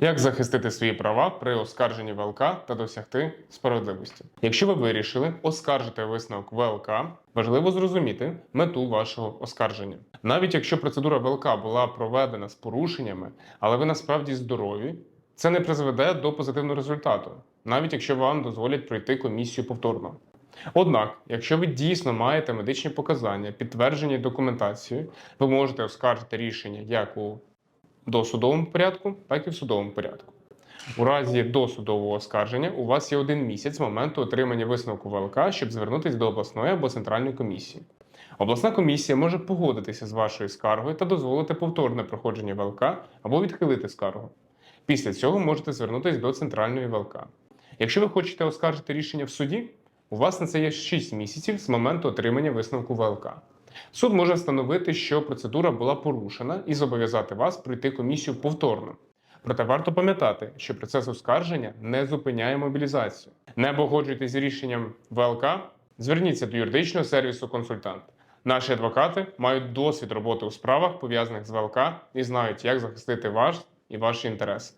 Як захистити свої права при оскарженні ВЛК та досягти справедливості? Якщо ви вирішили оскаржити висновок ВЛК, важливо зрозуміти мету вашого оскарження. Навіть якщо процедура ВЛК була проведена з порушеннями, але ви насправді здорові, це не призведе до позитивного результату, навіть якщо вам дозволять пройти комісію повторно. Однак, якщо ви дійсно маєте медичні показання, підтверджені документацією, ви можете оскаржити рішення як у досудовому порядку, так і в судовому порядку. У разі досудового оскарження у вас є один місяць з моменту отримання висновку ВЛК, щоб звернутися до обласної або центральної комісії. Обласна комісія може погодитися з вашою скаргою та дозволити повторне проходження ВЛК або відхилити скаргу. Після цього можете звернутися до центральної ВЛК. Якщо ви хочете оскаржити рішення в суді, у вас на це є 6 місяців з моменту отримання висновку ВЛК. Суд може встановити, що процедура була порушена і зобов'язати вас пройти комісію повторно. Проте варто пам'ятати, що процес оскарження не зупиняє мобілізацію. Не погоджуйтесь з рішенням ВЛК, зверніться до юридичного сервісу консультант. Наші адвокати мають досвід роботи у справах, пов'язаних з ВЛК, і знають, як захистити ваш і ваші інтереси.